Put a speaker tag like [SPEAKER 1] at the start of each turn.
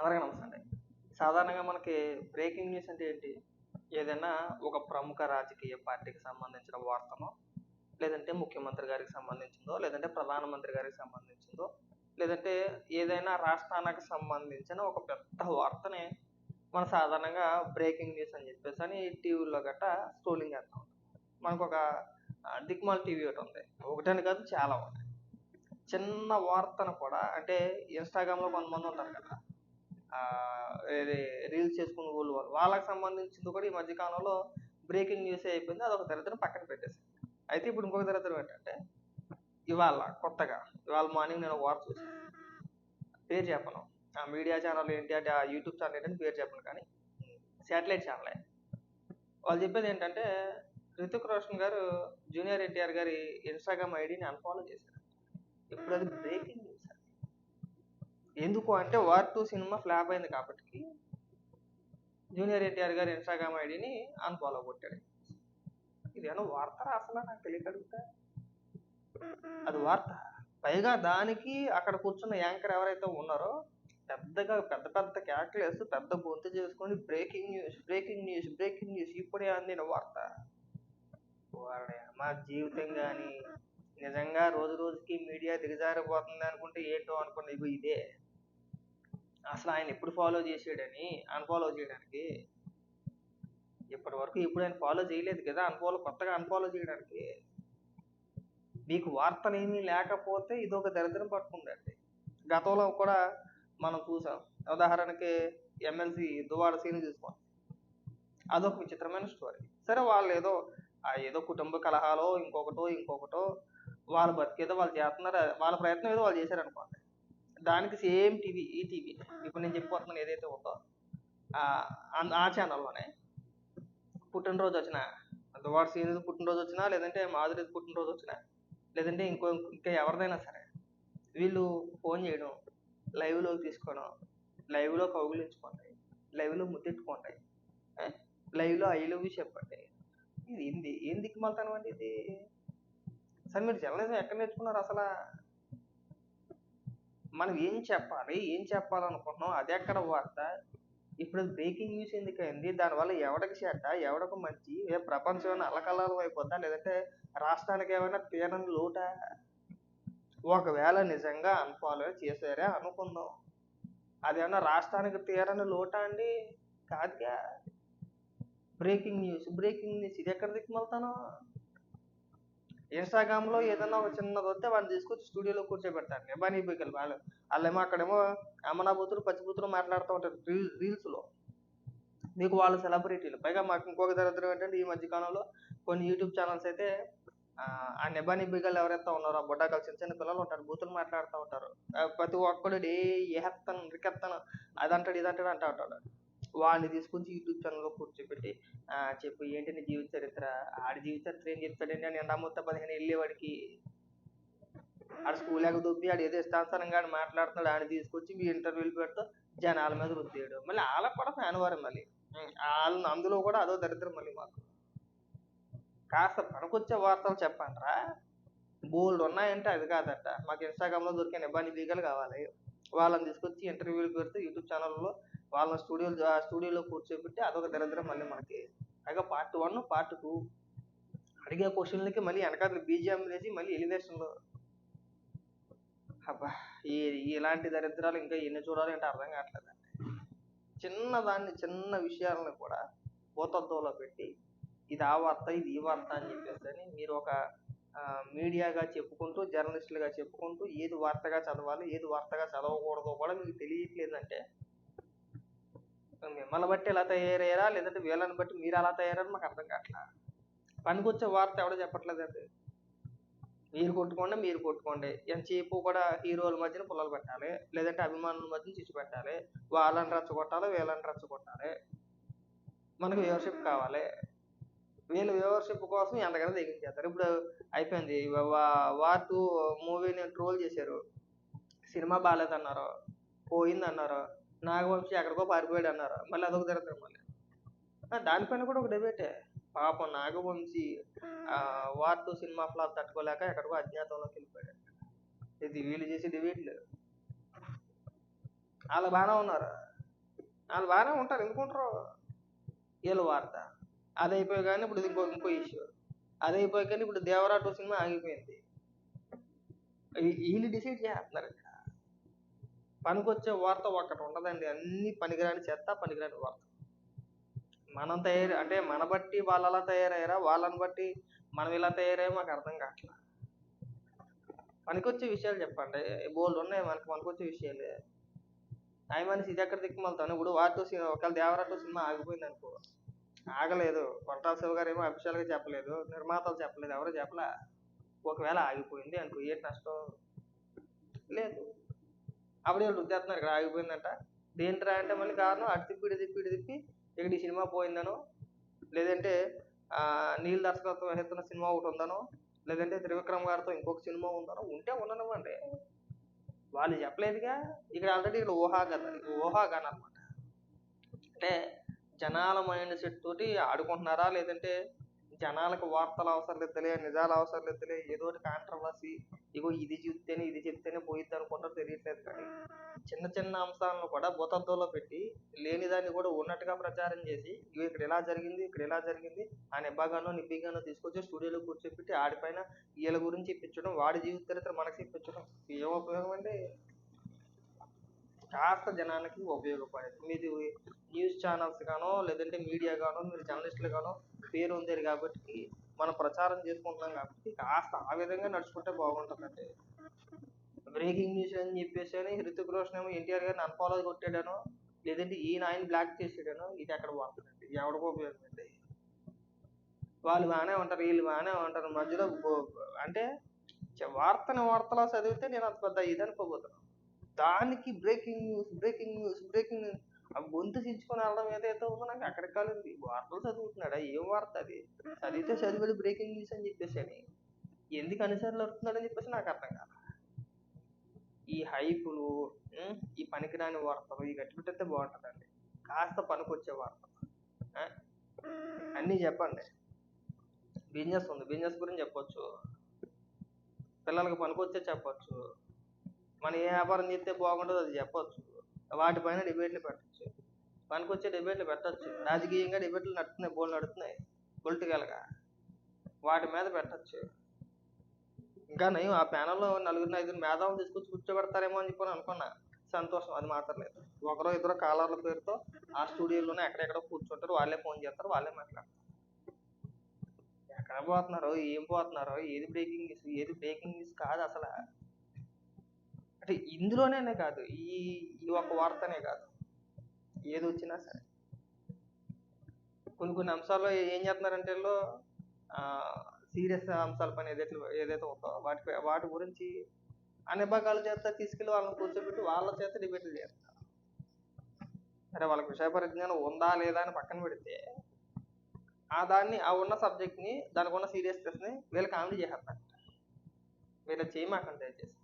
[SPEAKER 1] అందరికీ నమస్తే అండి సాధారణంగా మనకి బ్రేకింగ్ న్యూస్ అంటే ఏంటి? ఏదైనా ఒక ప్రముఖ రాజకీయ పార్టీకి సంబంధించిన వార్తనో లేదంటే ముఖ్యమంత్రి గారికి సంబంధించిందో లేదంటే ప్రధానమంత్రి గారికి సంబంధించిందో లేదంటే ఏదైనా రాష్ట్రానికి సంబంధించిన ఒక పెద్ద వార్తని మనం సాధారణంగా బ్రేకింగ్ న్యూస్ అని చెప్పేసి అని టీవీలో గట్ట స్ట్రోలింగ్ చేస్తూ ఉంటాం. మనకు ఒక దిక్మాల్ టీవీ ఒకటి ఉంది. ఒకటని కాదు చాలా ఉన్నాయి చిన్న వార్తను కూడా అంటే ఇన్స్టాగ్రామ్లో కొంతమంది ఉంటారు కదా రీల్స్ చేసుకునే వాళ్ళు వాళ్ళు వాళ్ళకి సంబంధించింది కూడా ఈ మధ్యకాలంలో బ్రేకింగ్ న్యూస్ అయిపోయింది అదొక దరిద్రం పక్కన పెట్టేసి అయితే ఇప్పుడు ఇంకొక దరిద్రం ఏంటంటే ఇవాళ కొత్తగా ఇవాళ మార్నింగ్ నేను వార్త చూసాను పేరు చెప్పను. ఆ మీడియా ఛానల్ ఏంటి అంటే ఆ యూట్యూబ్ ఛానల్ ఏంటని పేరు చెప్పను కానీ శాటిలైట్ ఛానలే వాళ్ళు చెప్పేది ఏంటంటే రితిక్ రోషన్ గారు జూనియర్ ఎన్టీఆర్ గారి ఇన్స్టాగ్రామ్ ఐడిని అన్ఫాలో చేశారు. ఇప్పుడు అది బ్రేకింగ్ ఎందుకు అంటే వార్ టూ సినిమా ఫ్లాప్ అయింది కాబట్టి జూనియర్ ఎన్టీఆర్ గారు ఇన్స్టాగ్రామ్ ఐడిని అన్ఫాలో కొట్టాడు. ఇదేమో వార్త అసలు నాకు తెలియక అది వార్త. పైగా దానికి అక్కడ కూర్చున్న యాంకర్ ఎవరైతే ఉన్నారో పెద్దగా పెద్ద పెద్ద క్యారెక్టర్లు వేస్తూ పెద్ద గొంతు చేసుకొని breaking news breaking news breaking news ఇప్పుడే అందిన వార్త. మా జీవితం కానీ నిజంగా రోజు రోజుకి మీడియా దిగజారిపోతుంది అనుకుంటే ఏంటో అనుకున్న ఇగో ఇదే. అసలు ఆయన ఎప్పుడు ఫాలో చేసాడని అన్ఫాలో చేయడానికి ఇప్పటి వరకు ఇప్పుడు ఆయన ఫాలో చేయలేదు కదా అన్ఫాలో కొత్తగా అన్ఫాలో చేయడానికి. మీకు వార్తలేమీ లేకపోతే ఇది ఒక దరిద్రం పట్టుకుందండి. గతంలో కూడా మనం చూసాం. ఉదాహరణకి ఎమ్మెల్సీ దువాడ సీన్ చూసుకోండి. అదొక విచిత్రమైన స్టోరీ సరే వాళ్ళు ఏదో ఆ ఏదో కుటుంబ కలహాలో ఇంకొకటో ఇంకొకటో వాళ్ళు బతికేదో వాళ్ళు చేస్తున్నారు వాళ్ళ ప్రయత్నం ఏదో వాళ్ళు చేశారు అనుకోండి దానికి సేమ్ టీవీ ఈ టీవీ. ఇప్పుడు నేను చెప్పిపోతున్నాను ఏదైతే ఉందో ఆ ఆ ఛానల్లోనే పుట్టినరోజు వచ్చిన వాడు సీనియర్ పుట్టినరోజు వచ్చినా లేదంటే మాధురి పుట్టినరోజు వచ్చినా లేదంటే ఇంకో ఇంకా ఎవరిదైనా సరే వీళ్ళు ఫోన్ చేయడం లైవ్లో తీసుకోవడం లైవ్లో కౌగులించుకోండి లైవ్లో ముద్దెట్టుకోండి లైవ్లో ఐ లవ్ యూ చెప్పండి. ఇది ఏంది? ఏం దిక్కుమాలతనం అండి ఇది? సార్ మీరు జర్నలిజం ఎక్కడ నేర్చుకున్నారు అసలు? మనం ఏం చెప్పాలి? ఏం చెప్పాలనుకుంటున్నాం? అది ఎక్కడ వార్త? ఇప్పుడు బ్రేకింగ్ న్యూస్ ఎందుకైంది? దానివల్ల ఎవడికి చెడ్డ? ఎవడికి మంచి? ఏ ప్రపంచం ఏమైనా అలకల్లాలు అయిపోద్దా? లేదంటే రాష్ట్రానికి ఏమైనా తీరని లోటా? ఒకవేళ నిజంగా అన్ఫాలో చేశారే అనుకుందాం. అదేమన్నా రాష్ట్రానికి తీరని లోటా అండి? కాదుగా. Breaking news breaking news. ఇది ఎక్కడ దిక్కుమలుతాను? ఇన్స్టాగ్రామ్లో ఏదైనా ఒక చిన్నది వస్తే వాడిని తీసుకొచ్చి స్టూడియోలో కూర్చోబెడతారు నిబానీ బిగ్గలు వాళ్ళు వాళ్ళేమో అక్కడేమో అమ్మనాబూతులు పచ్చిబూతులు మాట్లాడుతూ ఉంటారు రీల్ రీల్స్లో. మీకు వాళ్ళు సెలబ్రిటీలు. పైగా మాకు ఇంకొక దరిద్రం ఏంటంటే ఈ మధ్యకాలంలో కొన్ని యూట్యూబ్ ఛానల్స్ అయితే ఆ, ఆ నిబానీ బిగ్గలు ఎవరైతే ఉన్నారో ఆ చిన్న చిన్న పిల్లలు ఉంటారు బూతులు మాట్లాడుతూ ఉంటారు. ప్రతి ఒక్కడు ఏ ఏహెత్తాను రికెత్తను అదంటాడు ఇదంటాడు అంటూ ఉంటాడు. వాడిని తీసుకొచ్చి యూట్యూబ్ ఛానల్లో కూర్చోబెట్టి చెప్పు ఏంటి నీ జీవిత చరిత్ర? ఆడి జీవిత చరిత్ర ఏం చెప్తాడండి అని ఎండమొత్త పదిహేను వెళ్ళేవాడికి ఆడు స్కూల్ ఎగ దొబ్బి ఆడు ఏదో ఇష్టానుసారంగా ఆడు మాట్లాడుతున్నాడు. ఆడిని తీసుకొచ్చి మీ ఇంటర్వ్యూలు పెడతా జనాల మీద రుద్దాడు. మళ్ళీ వాళ్ళకి కూడా ఫ్యాన్ వారు మళ్ళీ. వాళ్ళని అందులో కూడా అదో దరిద్రం మళ్ళీ మాకు. కాస్త పనికొచ్చే వార్తలు చెప్పండిరా. బోల్డ్ ఉన్నాయంటే అది కాదట. మాకు ఇన్స్టాగ్రామ్లో దొరికిన నిబాని బీగలు కావాలి. వాళ్ళని తీసుకొచ్చి ఇంటర్వ్యూలు పెడితే యూట్యూబ్ ఛానల్లో వాళ్ళని స్టూడియో స్టూడియోలో కూర్చోబెట్టి అదొక దరిద్రం మళ్ళీ మనకి పైగా పార్ట్ వన్ పార్ట్ టూ అడిగే క్వశ్చన్లకి మళ్ళీ వెనకాల బీజిఎం వేసి మళ్ళీ ఎలివేషన్లో. అబ్బా ఈ ఇలాంటి దరిద్రాలు ఇంకా ఎన్ని చూడాలి అంటే అర్థం కావట్లేదండి. చిన్న దాన్ని చిన్న విషయాలను కూడా భూతత్వంలో పెట్టి ఇది ఆ వార్త ఇది ఈ వార్త అని చెప్పేసి అని మీరు ఒక మీడియాగా చెప్పుకుంటూ జర్నలిస్టులుగా చెప్పుకుంటూ ఏది వార్తగా చదవాలి ఏది వార్తగా చదవకూడదో కూడా మీకు తెలియట్లేదంటే మిమ్మల్ని బట్టి ఎలా తయారయ్యారా? లేదంటే వీళ్ళని బట్టి మీరు అలా తయారని మాకు అర్థం కావట్లా పనికొచ్చే వార్త ఎవడో చెప్పట్లేదండి మీరు కొట్టుకోండి మీరు కొట్టుకోండి. ఎంతసేపు కూడా హీరోల మధ్యన పుల్లలు పెట్టాలి లేదంటే అభిమానుల మధ్యన చిచ్చు పెట్టాలి వాళ్ళని రచ్చగొట్టాలి వీళ్ళని రచ్చగొట్టాలి. మనకు వ్యూవర్షిప్ కావాలి. వీళ్ళు వ్యూవర్షిప్ కోసం ఎంతకైనా తెగించేస్తారు. ఇప్పుడు అయిపోయింది. వార్ టూ మూవీని ట్రోల్ చేశారు. సినిమా బాగాలేదన్నారు పోయిందన్నారు. నాగవంశీ ఎక్కడికో పారిపోయాడు అన్నారు మళ్ళీ అదొక తిరుగుతారు మళ్ళీ. దానిపైన కూడా ఒక డిబేటే. పాపం నాగవంశీ వార్తో సినిమా ఫ్లాప్ తట్టుకోలేక ఎక్కడికో అజ్ఞాతంలోకి వెళ్ళిపోయాడు. ఇది వీళ్ళు చేసే డిబేట్లు. వాళ్ళు బాగానే ఉన్నారు. వాళ్ళు బాగానే ఉంటారు ఎందుకుంటారు? వీళ్ళు వార్త. అది అయిపోయి కానీ ఇప్పుడు ఇంకో ఇంకో ఇష్యూ అది అయిపోయి కానీ ఇప్పుడు దేవరా టూ సినిమా ఆగిపోయింది. వీళ్ళు డిసైడ్ చేస్తున్నారు. పనికొచ్చే వార్త ఒక్కటి ఉండదండి. అన్ని పనికిరాని చెత్త పనికిరాని వార్త. మనం తయారు అంటే మన బట్టి వాళ్ళు అలా తయారయ్యారా? వాళ్ళని బట్టి మనం ఇలా తయారయ్యా మాకు అర్థం కావట్లా పనికొచ్చే విషయాలు చెప్పండి. బోల్డ్ ఉన్నాయి మనకి పనికొచ్చే విషయాలే. అవి మనిషి ఇది ఎక్కడ దిక్కుమలుతాను? ఇప్పుడు వాటితో ఒకవేళ దేవరాటో సినిమా ఆగిపోయింది అనుకో ఆగలేదు. కొంటాల శివ గారు ఏమో అఫీషియల్గా చెప్పలేదు. నిర్మాతలు చెప్పలేదు. ఎవరు చెప్పలే? ఒకవేళ ఆగిపోయింది అనుకో ఏంటి నష్టం? లేదు. అప్పుడు వీళ్ళు రుద్దేస్తున్నారు ఇక్కడ ఆగిపోయిందంట. దేంట్రా అంటే మళ్ళీ కారణం అటు తిప్పి ఇటు తిప్పి ఇటు తిప్పి ఇక్కడ ఈ సినిమా పోయిందనో లేదంటే ఆ, నీల్ దర్శకత్వం వహిస్తున్న సినిమా ఒకటి ఉందనో లేదంటే త్రివిక్రమ్ గారితో ఇంకొక సినిమా ఉందనో ఉంటే ఉండనివ్వండి. వాళ్ళు చెప్పలేదుగా. ఇక్కడ ఆల్రెడీ ఇక్కడ ఊహాగాన ఊహాగాన అనమాట అంటే జనాల మైండ్ సెట్ తోటి ఆడుకుంటున్నారా లేదంటే జనాలకు వార్తలు అవసరం లేదులే నిజాలు అవసరం లేదులే ఏదో ఒకటి కాంట్రవర్సీ ఇగో ఇది చెప్తేనే ఇది చెప్తేనే పోయిద్ది అనుకుంటారో తెలియట్లేదు కానీ చిన్న చిన్న అంశాలను కూడా బుతద్దులో పెట్టి లేని దాన్ని కూడా ఉన్నట్టుగా ప్రచారం చేసి ఇగో ఇక్కడ ఇలా జరిగింది ఇక్కడ ఇలా జరిగింది ఆ నిబ్బాగానో నిబ్బిగానో తీసుకొచ్చి స్టూడియోలో కూర్చోబెట్టి ఆడిపైన వీళ్ళ గురించి ఇప్పించడం వాడి జీవిత చరిత్ర మనకి ఇప్పించడం ఏం ఉపయోగం అండి? కాస్త జనానికి ఉపయోగపడేది. మీది న్యూస్ ఛానల్స్ గానో లేదంటే మీడియా గానో మీరు జర్నలిస్టులు గానో పేరు ఉంది కాబట్టి మనం ప్రచారం చేసుకుంటున్నాం కాబట్టి కాస్త ఆ విధంగా నడుచుకుంటే బాగుంటుందండి. బ్రేకింగ్ న్యూస్ అని చెప్పేసి అని హృతిక్ రోషన్ ఏమో ఎన్టీఆర్ గారిని అన్ఫాలో కొట్టాడనో లేదంటే ఈయన ఆయన బ్లాక్ చేసాడనో ఇది ఎక్కడ బాగుంటుందండి? ఎవడికో ఉపయోగండి వాళ్ళు బాగానే ఉంటారు వీళ్ళు బాగానే ఉంటారు. మధ్యలో అంటే వార్తని వార్తలా చదివితే నేను అంత పెద్ద ఇది అనుకోబోతున్నాను దానికి breaking news breaking news breaking news. ఆ గొంతు చించుకొని వెళ్ళడం ఏదైతే ఉందో నాకు అక్కడికి కాలేదు. వార్తలు చదువుతున్నాడా? ఏం వార్త అది? చదివితే చదివాడు బ్రేకింగ్ న్యూస్ అని చెప్పేసి అని. ఎందుకు అనుసరణలు వస్తున్నాడని చెప్పేసి నాకు అర్థం కాదు. ఈ హైపులు ఈ పనికిరాని వార్తలు ఈ గట్టి పెట్టితే బాగుంటుందండి. కాస్త పనికొచ్చే వార్తలు అన్నీ చెప్పండి. బిజినెస్ ఉంది. బిజినెస్ గురించి చెప్పొచ్చు. పిల్లలకి పనికొచ్చే చెప్పొచ్చు. మనం ఏ వ్యాపారం చేస్తే బాగుంటుందో అది చెప్పొచ్చు. వాటిపైన డిబేట్లు పెట్టచ్చు. పనికొచ్చే డిబేట్లు పెట్టచ్చు. రాజకీయంగా డిబేట్లు నడుస్తున్నాయి బోల్ నడుస్తున్నాయి. పొలిటికల్గా వాటి మీద పెట్టచ్చు. ఇంకా నేను ఆ ప్యానల్లో నలుగురు ఐదుగురు మేధావులు తీసుకొచ్చి కూర్చోబెడతారేమో అని చెప్పి అనుకున్నా. సంతోషం అది మాత్రం లేదు. ఒకరో ఇద్దరు కాలర్ల పేరుతో ఆ స్టూడియోలోనే ఎక్కడెక్కడో కూర్చుంటారు. వాళ్ళే ఫోన్ చేస్తారు వాళ్ళే మాట్లాడతారు. ఎక్కడ పోతున్నారు ఏం పోతున్నారో ఏది బ్రేకింగ్ న్యూస్ ఏది బ్రేకింగ్ న్యూస్ కాదు అసలు. అంటే ఇందులోనే కాదు ఈ ఈ ఒక వార్తనే కాదు. ఏది వచ్చినా సరే. కొన్ని కొన్ని అంశాల్లో ఏం చేస్తున్నారంటే సీరియస్ అంశాల పని ఏదైతే ఏదైతే ఉందో వాటి వాటి గురించి అనే భాగాల చేత తీసుకెళ్ళి వాళ్ళని కూర్చోబెట్టి వాళ్ళ చేత డిబేట్లు చేస్తారు. సరే వాళ్ళకి విషయ పరిజ్ఞానం ఉందా లేదా అని పక్కన పెడితే ఆ దాన్ని ఆ ఉన్న సబ్జెక్ట్ని దానికి ఉన్న సీరియస్నెస్ని వీళ్ళు కామెడీ చేస్తారు మీరు చేయమాకండి దయచేసి.